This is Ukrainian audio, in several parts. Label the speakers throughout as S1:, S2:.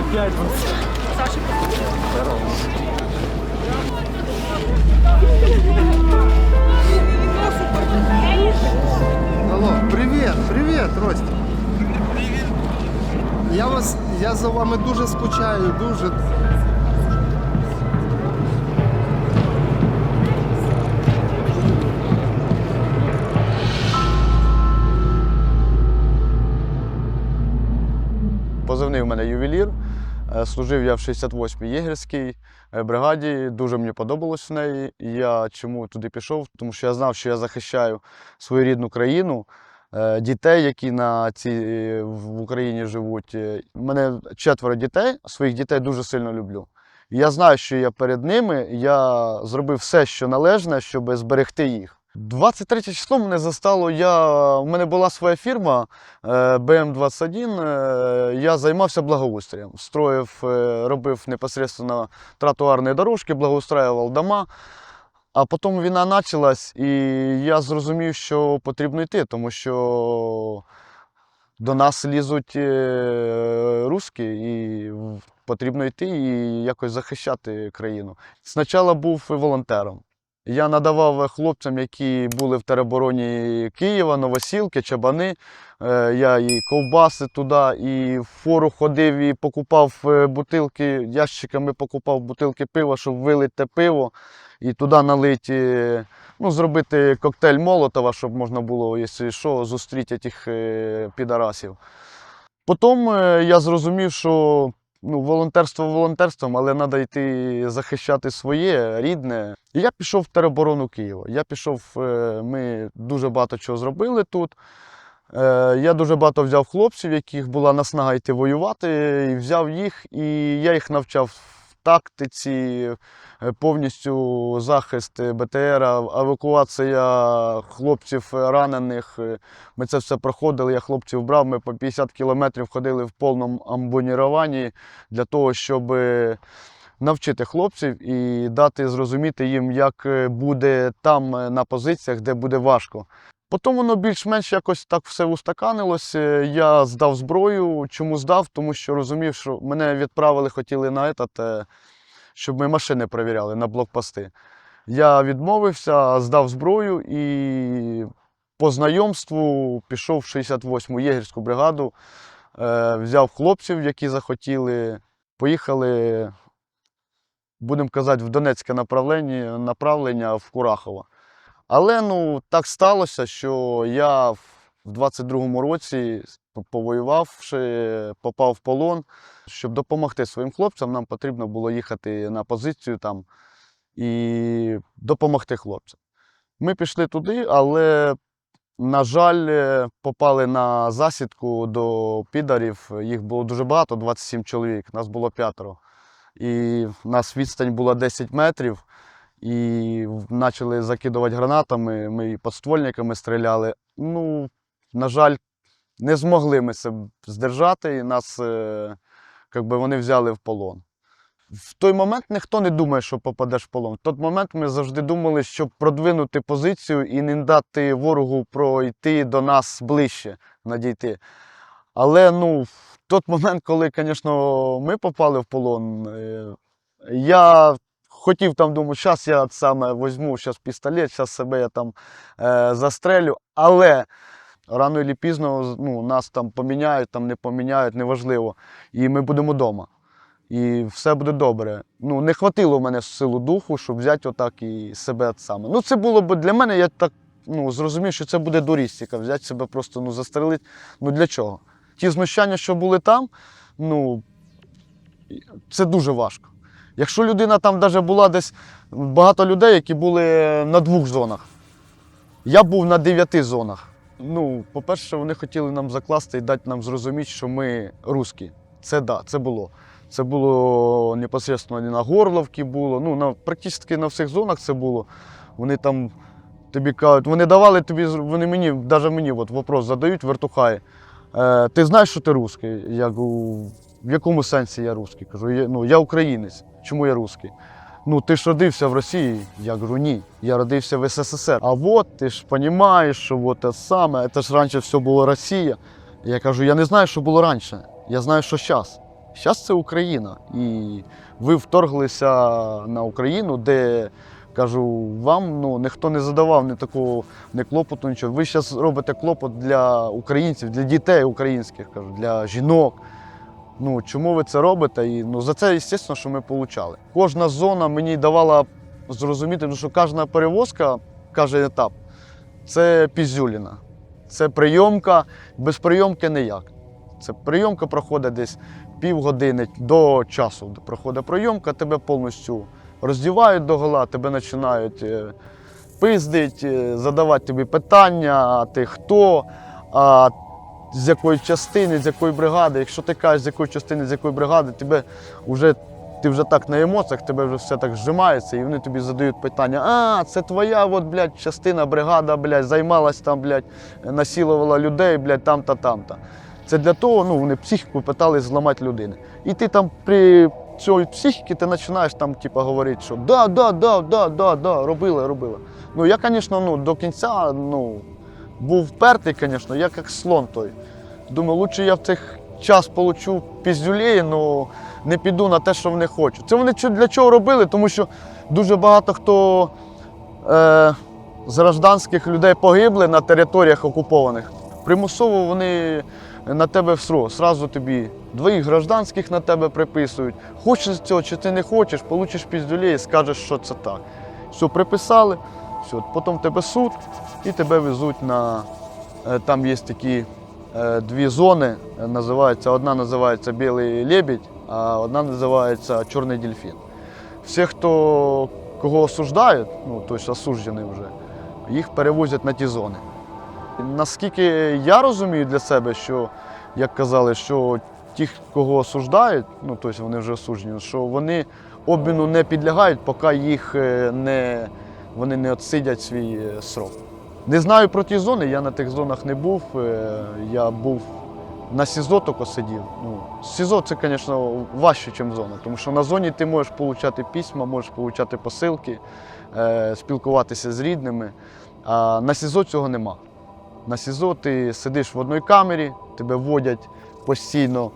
S1: Опять Алло, привіт, привіт, Ростя. Я вас, я за вами дуже скучаю, дуже.
S2: Позивний в мене ювелір. Е, Служив я в 68-й єгерській е, бригаді. Дуже мені подобалось в неї. Я чому туди пішов? Тому що я знав, що я захищаю свою рідну країну, е, дітей, які на цій, в Україні живуть. У мене четверо дітей, своїх дітей дуже сильно люблю. Я знаю, що я перед ними. Я зробив все, що належне, щоб зберегти їх. 23 число мене застало. Я, у мене була своя фірма е, БМ-21. е, Я займався благоустрієм. Строїв, е, робив непосредственно тротуарні дорожки, благоустраював дома. А потім війна почалась, і я зрозумів, що потрібно йти, тому що до нас лізуть русські, і потрібно йти і якось захищати країну. Спочатку був волонтером. Я надавав хлопцям, які були в теробороні Києва, Новосілки, Чабани. Е, Я і ковбаси туди, і в фору ходив і покупав е, бутилки, ящиками покупав бутилки пива, щоб вилити пиво і туди налити, ну, зробити коктейль Молотова, щоб можна було, якщо що, зустріти тих е, підарасів. Потім е, я зрозумів, що ну, волонтерство волонтерством, але треба йти захищати своє рідне. І я пішов в тероборону Києва. Я пішов, е, ми дуже багато чого зробили тут. Е, Я дуже багато взяв хлопців, яких була наснага йти воювати, і взяв їх, і я їх навчав тактиці, е, повністю захист БТР, евакуація хлопців е, ранених. Е, Ми це все проходили. Я хлопців брав. Ми по 50 кілометрів ходили в повному амбоніруванні для того, щоб е, навчити хлопців і дати зрозуміти їм, як е, буде там е, на позиціях, де буде важко. Потім воно більш-менш якось так все устаканилось. Е, Я здав зброю. Чому здав? Тому що розумів, що мене відправили, хотіли на этот, е, щоб ми машини перевіряли на блокпости. Я відмовився, здав зброю і по знайомству пішов в 68-му єгерську бригаду, е, взяв хлопців, які захотіли, поїхали, будемо казати, в Донецьке направлення, направлення в Курахово. Але ну, так сталося, що я в 22-му році, повоювавши, попав в полон. Щоб допомогти своїм хлопцям, нам потрібно було їхати на позицію там і допомогти хлопцям. Ми пішли туди, але, на жаль, е, попали на засідку до підарів. Їх було дуже багато, 27 чоловік, нас було п'ятеро. І в нас відстань була 10 метрів. І почали закидувати гранатами, ми і подствольниками стріляли. Ну, на жаль, не змогли ми себе здержати, і нас е, би вони взяли в полон. В той момент ніхто не думає, що попадеш в полон. В той момент ми завжди думали, щоб продвинути позицію і не дати ворогу пройти до нас ближче, надійти. Але ну, в той момент, коли, звісно, ми попали в полон, е, я хотів там, думаю, зараз я саме візьму зараз пістолет, зараз себе я там е, застрелю. Але рано чи пізно ну, нас там поміняють, там не поміняють, неважливо. І ми будемо вдома. І все буде добре. Ну, не хватило в мене силу духу, щоб взяти отак і себе саме. Ну, це було б для мене, я так ну, зрозумів, що це буде дурістика, взяти себе просто ну, застрелити. Ну для чого? Ті знущання, що були там, ну, це дуже важко. Якщо людина там навіть була десь багато людей, які були на двох зонах. Я був на дев'яти зонах. Ну, по-перше, вони хотіли нам закласти і дати нам зрозуміти, що ми русські. Це да, це було. Це було непосредственно на Горловці було. Ну, на, практично на всіх зонах це було. Вони там тобі кажуть, вони давали тобі, вони мені, навіть мені от вопрос задають, вертухаї. Е, ти знаєш, що ти русський? Я кажу, в якому сенсі я русський? Кажу, я, ну, я українець. Чому я русський? Ну, ти ж родився в Росії. Я кажу, ні, я родився в СССР. А от ти ж розумієш, що от те саме, це ж раніше все було Росія. Я кажу, я не знаю, що було раніше. Я знаю, що зараз. Зараз це Україна. І ви вторглися на Україну, де кажу, вам ну, ніхто не задавав ні такого ні клопоту, нічого. Ви зараз робите клопот для українців, для дітей українських, кажу, для жінок. Ну, чому ви це робите? І ну, за це, звісно, що ми отримали. Кожна зона мені давала зрозуміти, ну, що кожна перевозка, каже етап, це пізюліна. Це прийомка, без прийомки ніяк. Це прийомка проходить десь півгодини до часу. Проходить прийомка, тебе повністю роздівають до гола, тебе починають е, пиздить, е, задавати тобі питання, а ти хто, а з якої частини, з якої бригади. Якщо ти кажеш, з якої частини, з якої бригади, тебе вже, ти вже так на емоціях, тебе вже все так зжимається, і вони тобі задають питання: а, це твоя от, блядь, частина, бригада, блядь, займалась там, блядь, насилувала людей, блядь, там-та, там-та. Це для того, ну, вони психіку питали зламати людини. І ти там при цій психіці ти починаєш там, типу, говорити, що да, да, да, да, да, да, робила, робила. Ну, я, звісно, ну, до кінця ну, був впертий, звісно, я як слон той. Думаю, лучше я в цих час получу піздюлей, але не піду на те, що вони хочуть. Це вони для чого робили? Тому що дуже багато хто е, з гражданських людей погибли на територіях окупованих. Примусово вони на тебе всро. Сразу тобі двоїх гражданських на тебе приписують. Хочеш цього чи ти не хочеш, получиш піздюлей і скажеш, що це так. Все, приписали, все, потім в тебе суд і тебе везуть на. е, Там є такі е, дві зони. е, Називається, одна називається Білий лебідь, а одна називається Чорний дельфін. Всі, хто кого осуждають, ну тобто осуджені вже, їх перевозять на ті зони. Наскільки я розумію для себе, що, як казали, що ті, кого осуждають, ну тобто вони вже осуджені, що вони обміну не підлягають, поки їх не, вони не відсидять свій е, срок. Не знаю про ті зони, я на тих зонах не був. е, Я був на СІЗО тільки сидів. Ну, СІЗО це, звісно, важче, ніж зона, тому що на зоні ти можеш отримати письма, можеш отримати посилки, е, спілкуватися з рідними. А на СІЗО цього нема. На СІЗО ти сидиш в одній камері, тебе вводять постійно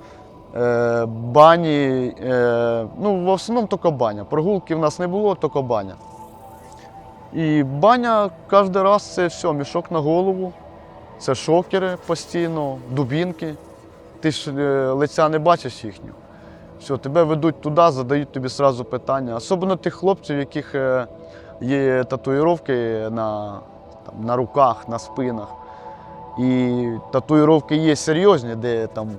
S2: бані. Ну, в основному тільки баня. Прогулки в нас не було, тільки баня. І баня кожен раз це все, мішок на голову, це шокери постійно, дубінки. Ти ж е, лиця не бачиш їхнього. Все, тебе ведуть туди, задають тобі одразу питання. Особливо тих хлопців, яких е, є татуїровки на, там, на руках, на спинах. І татуїровки є серйозні, де там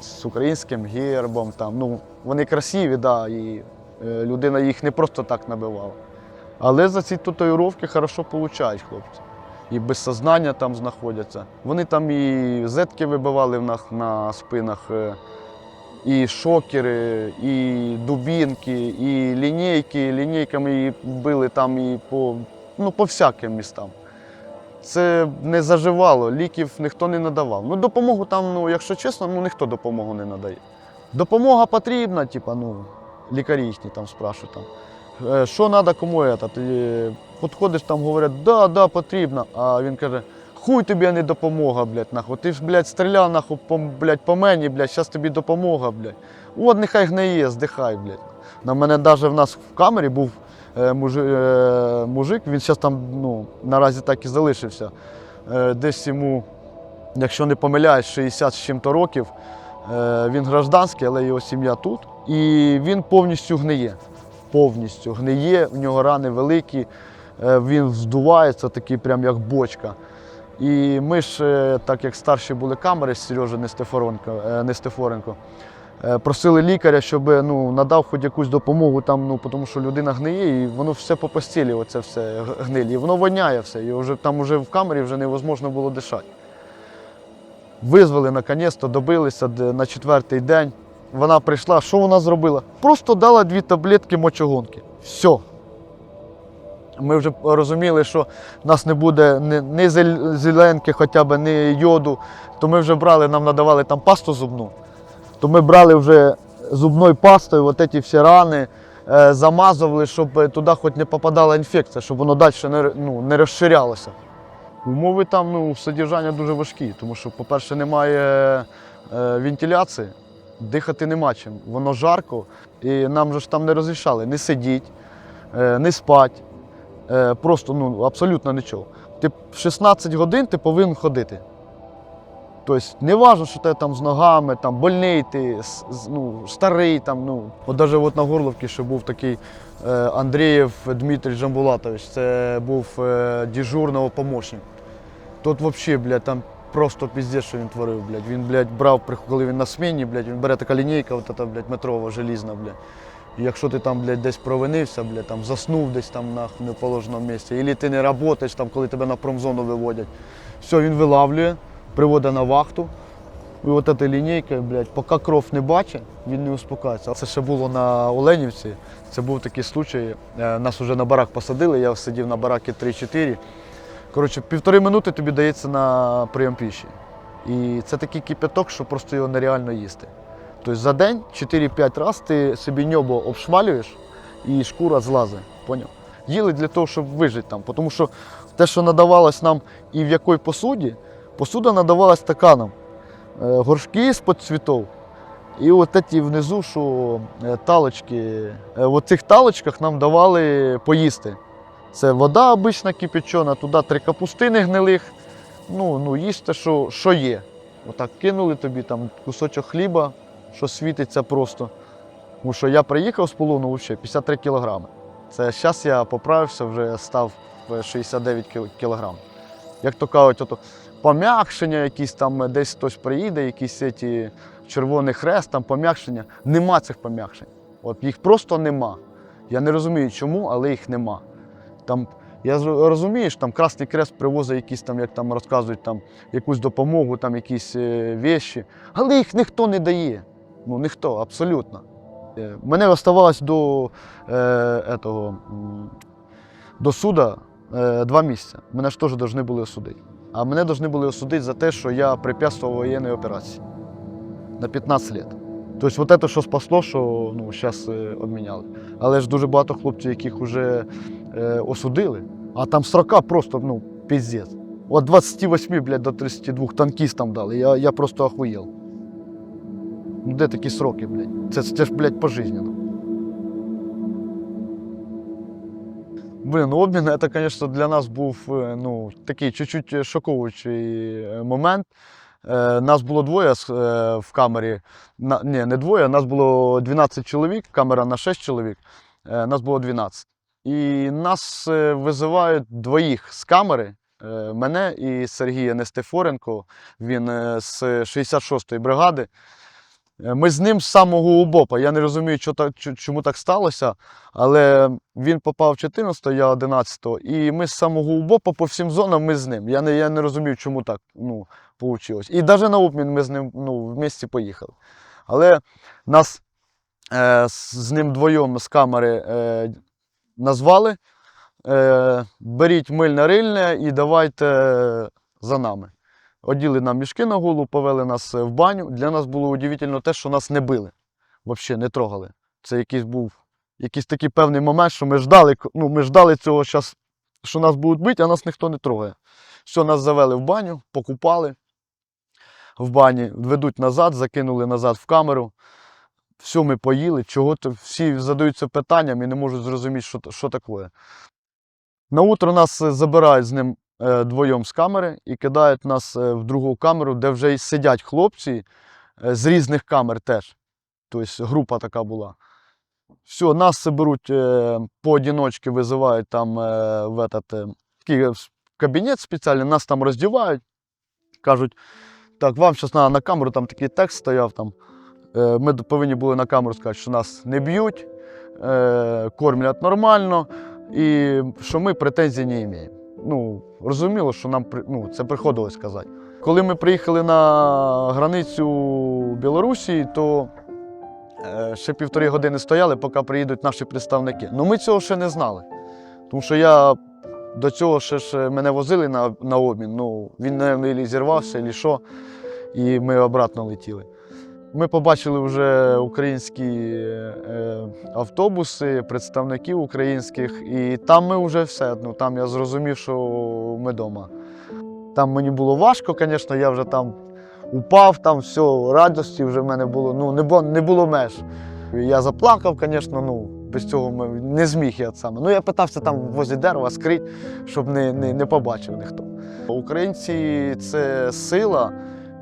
S2: з українським гербом, там, ну, вони красиві, да, і е, людина їх не просто так набивала. Але за ці татуїровки хорошо получають хлопці. І без сознання там знаходяться. Вони там і зетки вибивали в на спинах, е, і шокери, і дубінки, і лінійки. Лінійками її били там і по, ну, по всяким містам. Це не заживало, ліків ніхто не надавав. Ну, допомогу там, ну, якщо чесно, ну ніхто допомогу не надає. Допомога потрібна, типа, ну, лікарі їхні там спрашують. «Е, Що треба, кому? Ти підходиш там, говорять, да, да, потрібно. А він каже, хуй тобі, не допомога, блядь, нахуй. Ти ж, блядь, стріляв нахуй по, блядь, по мені, блядь, зараз тобі допомога, блядь. От нехай гниє, здихай, блядь. На мене навіть в нас в камері був е, мужи, е, мужик, він зараз там ну, наразі так і залишився. Е, десь йому, якщо не помиляюсь, 60 з чим-то років. Е, він гражданський, але його сім'я тут. І він повністю гниє. Повністю гниє, в нього рани великі, е, він вздувається, такий прям як бочка. І ми ж, е, так як старші були камери з Сережі е, Нестефоренко, просили лікаря, щоб ну, надав хоч якусь допомогу, там, ну, тому що людина гниє, і воно все по постілі, оце все гнилі. І воно воняє все. І вже, там вже в камері вже невозможно було дишати. Визвали наконець-то, добилися на четвертий день. Вона прийшла, що вона зробила? Просто дала дві таблетки мочогонки. Все. Ми вже розуміли, що в нас не буде ні, зеленки, хоча б ні йоду, то ми вже брали, нам надавали там пасту зубну. То ми брали вже зубною пастою от ці всі рани, е, замазували, щоб туди хоч не попадала інфекція, щоб воно далі не, ну, не розширялося. Умови там ну, содержання дуже важкі, тому що, по-перше, немає е, вентиляції, дихати нема чим. Воно жарко, і нам же ж там не розрішали не сидіти, е, не спати. Е, просто ну, абсолютно нічого. Ти в 16 годин ти повинен ходити. Тобто, не важливо, що ти там з ногами, там больний ти, ну, старий. Там, ну. От навіть от на Горловці ще був такий е, Андрієв Дмитрій Жамбулатович, це був е, дежурного помощник. Тут взагалі, блядь, там просто піздець, що він творив, блядь. Він, блядь, брав, коли він на сміні, блядь, він бере така лінійка, от ета, блядь, метрова, желізна, блядь. І якщо ти там, блядь, десь провинився, блядь, там заснув десь там на неположеному місці, або ти не працюєш, там, коли тебе на промзону виводять, все, він вилавлює, приводить на вахту. І от этой лінійкою, блядь, поки кров не бачить, він не успокається. Це ще було на Оленівці. Це був такий случай. е, Нас вже на барак посадили, я сидів на баракі 3-4. Коротше, півтори минути тобі дається на прийом піші. І це такий кипяток, що просто його нереально їсти. Тобто за день 4-5 разів ти собі ньобо обшмалюєш і шкура злазить. Поняв? Їли для того, щоб вижити там. Тому що те, що надавалось нам і в якій посуді, посуда надавалась стаканом. Е, Горшки з-під цвітов. І от ті внизу, що е, талочки, е, в цих талочках нам давали поїсти. Це вода обична кипячена, туди три капустини гнилих. Ну, ну їжте, що, що є. Отак кинули тобі там кусочок хліба, що світиться просто. Тому що я приїхав з полону взагалі 53 кілограми. Це зараз я поправився, вже став е, 69 кілограм. Як то кажуть, ото пом'якшення, якісь там е, десь хтось приїде, якісь ці червоний хрест, там пом'якшення. Нема цих пом'якшень. От їх просто нема. Я не розумію, чому, але їх нема. Там, я розумію, що там Красний Крест привозить якісь там, як там розказують, там, якусь допомогу, там якісь е, вещі, але їх ніхто не дає. Ну, ніхто, абсолютно. Е, Мене оставалось до, е, этого, до суда е, два місяці. Мене ж теж повинні були осудити. А мене повинні були осудити за те, що я препятствував воєнній операції на 15 років. Тобто, вот це, що спасло, що ну, зараз обміняли. Але ж дуже багато хлопців, яких вже е, осудили, а там строка просто ну, піздець. От 28 блядь, до 32 танкістам дали. Я, я просто охуєл. Ну де такі сроки, блядь? Це, це ж, блядь, пожизненно. Блін, ну обмін це, звісно, для нас був е, ну, такий чуть-чуть шоковуючий е, момент. Е, Нас було двоє в камері. Ні, не двоє, нас було 12 чоловік, камера на 6 чоловік, нас було 12. І нас е, визивають двоїх з камери, е, мене і Сергія Нестефоренко, він е, з 66-ї бригади. Ми з ним з самого УБОПа. Я не розумію, чому так сталося, але він попав 14-го, я 11-го, і ми з самого УБОПа по всім зонам ми з ним. Я не, я не розумію, чому так ну, вийшло. І навіть на обмін ми з ним ну, в місті поїхали. Але нас е, з ним двоєм з камери е, назвали. Е, беріть мильне рильне і давайте за нами. Оділи нам мішки на голову, повели нас е, в баню. Для нас було удивительно те, що нас не били. Взагалі не трогали. Це якийсь був якийсь такий певний момент, що ми ждали, ну, ми ждали цього, щас, що нас будуть бити, а нас ніхто не трогає. Все, нас завели в баню, покупали в бані, ведуть назад, закинули назад в камеру. Все, ми поїли, чого то всі задаються питанням і не можуть зрозуміти, що, що таке. На утро нас е, забирають з ним е, двоєм з камери і кидають нас е, в другу камеру, де вже сидять хлопці з різних камер теж. Тобто група така була. Все, нас беруть поодиночки, визивають там в этот, кабінет спеціальний, нас там роздівають. Кажуть, так, вам зараз на камеру, там такий текст стояв. Там. Е, ми повинні були на камеру сказати, що нас не б'ють, е, кормлять нормально і що ми претензій не маємо. Ну, розуміло, що нам ну, це приходилось сказати. Коли ми приїхали на границю Білорусі, то е, ще півтори години стояли, поки приїдуть наші представники. Ну ми цього ще не знали. Тому що я до цього ще ж мене возили на, на обмін. Ну, він, мабуть, зірвався, або що, і ми обратно летіли. Ми побачили вже українські е, автобуси, представників українських, і там ми вже все. Ну, там я зрозумів, що ми вдома. Там мені було важко, звісно, я вже там упав, там все, радості вже в мене було, ну, не було, не було меж. Я заплакав, звісно, ну, без цього ми- не зміг я саме. Ну, я питався там возле дерева скрити, щоб не, не, не побачив ніхто. Українці це сила,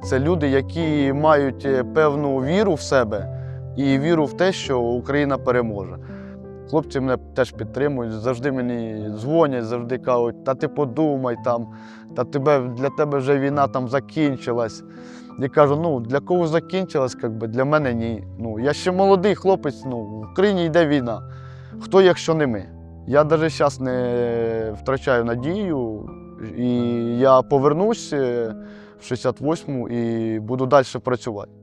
S2: це люди, які мають е, певну віру в себе і віру в те, що Україна переможе. Хлопці мене теж підтримують, завжди мені дзвонять, завжди кажуть, та ти подумай там, та тебе, для тебе вже війна там закінчилась. Я кажу, ну для кого закінчилась, как би, для мене ні. Ну, я ще молодий хлопець, ну, в Україні йде війна. Хто, якщо не ми? Я навіть зараз не втрачаю надію, і я повернусь е, в 68-му і буду далі працювати.